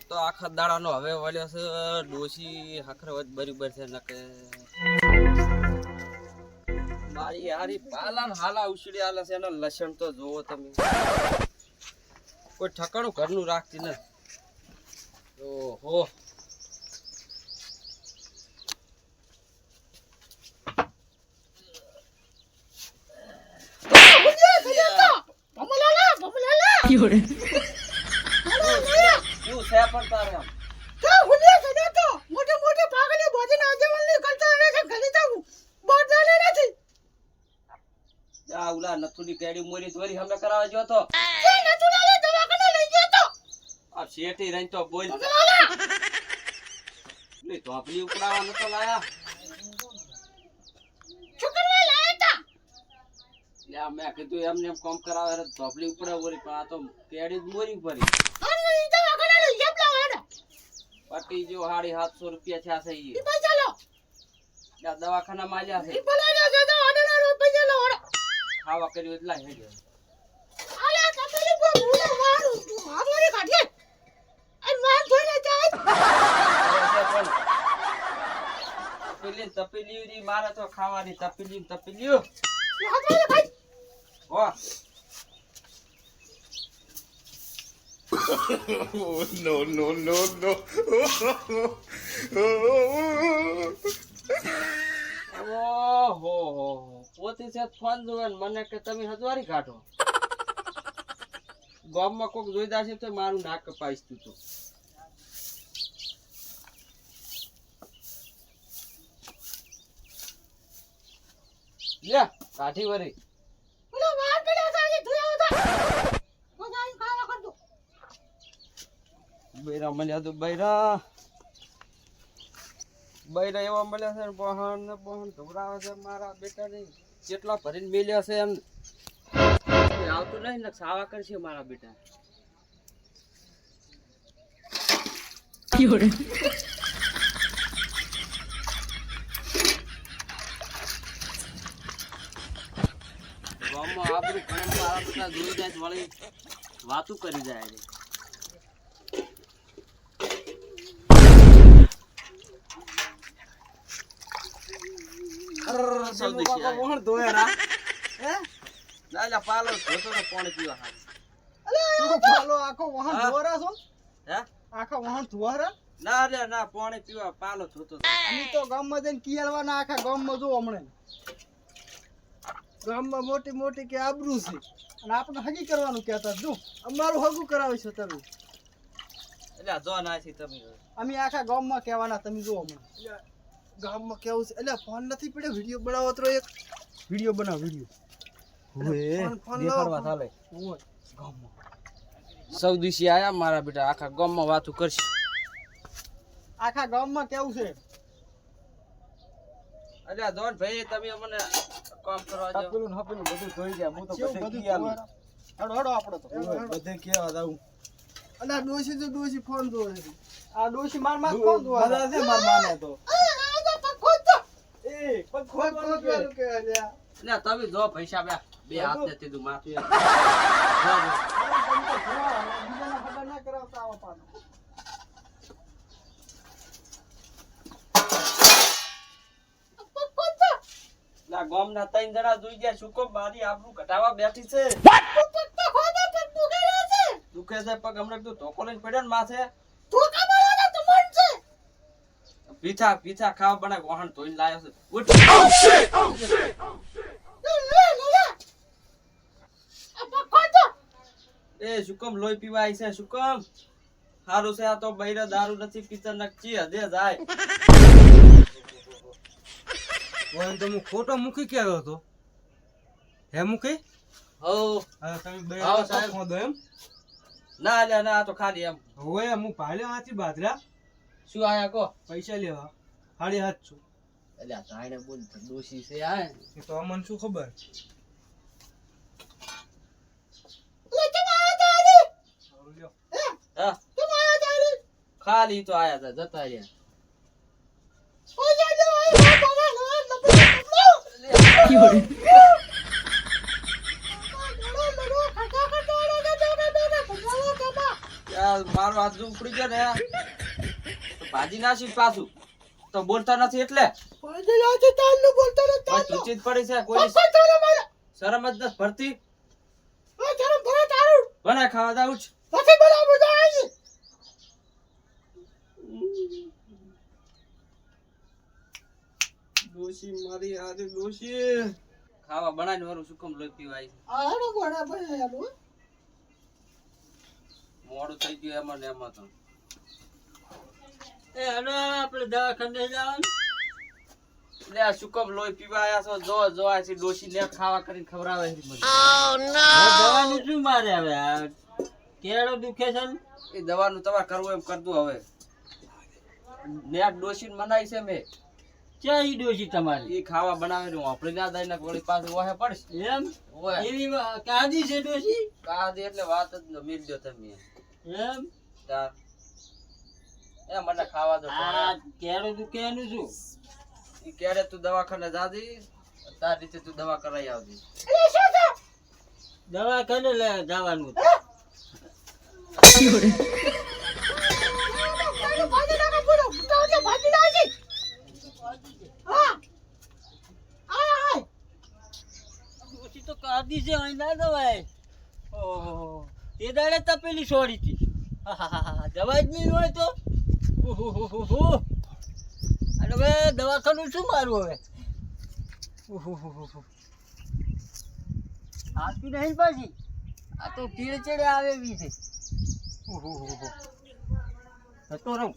આ તો આખા દાડાનો હવે વળ્યો છે ડોશી હખરવત બરાબર છે નકે મારી હારી પાલાન હાલા ઉછળી આલે છે એના લસણ તો જોવો તમે. કોઈ ઠકાણું ઘરનું રાખતી નથી. ઓહો. શું છે પણ તારે આમ? આ ઉલા નથુડી કેડી મોરી ચોરી હમે કરાવવા ગયો તો. આ શેઠી રહીને તો બોલ. લે ધોપલી ઉપડાવા નતો લાયા. લે આ મેં કીધું એમને એમ કામ કરાવે ધોપલી ઉપડાવ પણ આ તો કેડી જ મોરી ભરી પટી જો હાડી સાતસો રૂપિયા થયા છે ઈ. આ દવાખાના માં આલ્યા છે. ખાવા કર્યું એટલા હે ગયો. તપેલી ને તપેલી ની મારા તો ખાવાની તપેલી તપેલી હો. No, no, no, no. ઓહો પોતે છે ફોન મને કે તમે હજવારી કાઢો. ગામમાં કોક જોઈ દાશે તો મારું નાક કપાઈશ તું તો. લે કાઠી વરી. બૈરા મળ્યા તો બૈરા. બૈરા એવા મળ્યા છે બહન ને બહન ધવરાવે છે મારા બેટાને. કેટલા ભરીને મેલ્યા છે એમ. આવતું નહીં ને સાવા કરશે મારા બેટા. ગામમાં આપણું ઘર મારા બેટા જોઈ જાય વળી વાતું કરી જાય. છે સૌદી છે આ. ના, લા, પાલો ધોતો તો પાણી પીવા હારું. હે? ના રે ના પાણી પીવા પાલો ધોતો તો. ગામમાં મોટી મોટી કે આબરૂ છે. અને આપણે હગી કરવાનું કહેતા જો અમારું હગું કરાવે છે તમે. એટલે જો છે તમે અમે આખા ગામમાં કહેવાના તમે જો હમણાં. એટલે ગામમાં કેવું છે? એટલે ફોન નથી પડ્યો વીડિયો બનાવો તો એક. વીડિયો બનાવ વીડિયો ફોન- ફોન લાવો, ફોન. ચાલે હોય, ગામમાં. સૌદીસી આયા મારા બેટા આખા ગામમાં વાતું કરશે. આખા ગામમાં કેવું છે? એટલે આ ભાઈ તમે કામ કરવા હપેલું બધું ધોઈ ગયા હું તો બધે કી હડો હડો આપણે તો. બધે કેવા જાઉં. અને આ ડોશી તો ડોશી ફોન આ ડોશી માર માર ફોન જોવે બધા છે માર માને તો. કે અલ્યા તમે જો પૈસા બે બે હાથ ને તીધું માથું. ખબર ના કરાવતા આવો પાછો એટલે આ ગામના ત્રણ જણા જોઈ ગયા શું કોમ મારી આબરૂ કટાવા બેઠી છે. દુખે છે પગ હમણાં તું ધોકો લઈને પડ્યો ને માથે. પીછા પીછા ખાવા બના વાહન ધોઈને લાયો છે એ સુકમ લોહી પીવા આવી છે સુકમ સારું છે આ તો બૈરા દારૂ નથી પીતા નક્કી હદે જાય ઓય તો હું ખોટો મૂકી કેવો હતો હે મૂકી હો તમે બે આવો સાહેબ. ખોદો એમ ના ના ના આ તો ખાલી એમ હવે હું પાલ્યો આથી બાદરા શું આયા કો પૈસા લેવા. સાડી હાથ છું. એટલે આ તાણે બોલ દોષી છે આ. એ તો અમને શું ખબર? ખાલી તો આયા હતા જતા રહ્યા. મારો હાથ ઉપડી ગયો ને. ભાજી નાખીશ પાછું. તો બોલતા નથી એટલે? ભાઈ સૂચિત પડી છે કોઈ શરમ જ નથી ભરતી બને ખાવા જાઉં છું. ડોશી મારી હારે ડોશી. ખાવા બનાવીને વારું લોહી પીવાય મોડું થઈ ગયું એમાં ને એમાં તો. એ હેલો આપણે દવાખાને જવાનું. લે આ શું લોહી પીવા આયા છો? જો જો આ છે ડોશી ને ખાવા કરીને ખવડાવે છે મને હવે દવાનું શું મારે હવે? આ કેળો દુખે છે ને? એ દવાનું તમારે કરવું એમ કરતું હવે. ને આ મનાઈ છે મેં. ક્યાં ઈ ડોશી તમારી? એ ખાવા બનાવે આપણે ના દઈ ને વળી પાસે ઓહે પડશે. એમ? એવી કાદી છે ડોસી કાદી એટલે વાત જ ન મેલ દો તમે. એમ? તાર એ મને ખાવા દો આ કેળો તું એનું શું એ ક્યારે તું દવાખાને જાજી? તાર રીતે તું દવા કરાઈ આવતી દવાખાને લે જવાનું. કાદી છે અહીં ના દવાય ઓહો. એ દાડે તપેલી છોડી હતી. હા દવા જ નહીં હોય તો. અને હવે દવાખાનું શું મારું હવે? આવતી નહીં પાછી? આ તો ચડે આવે એવી છે. તો રહું.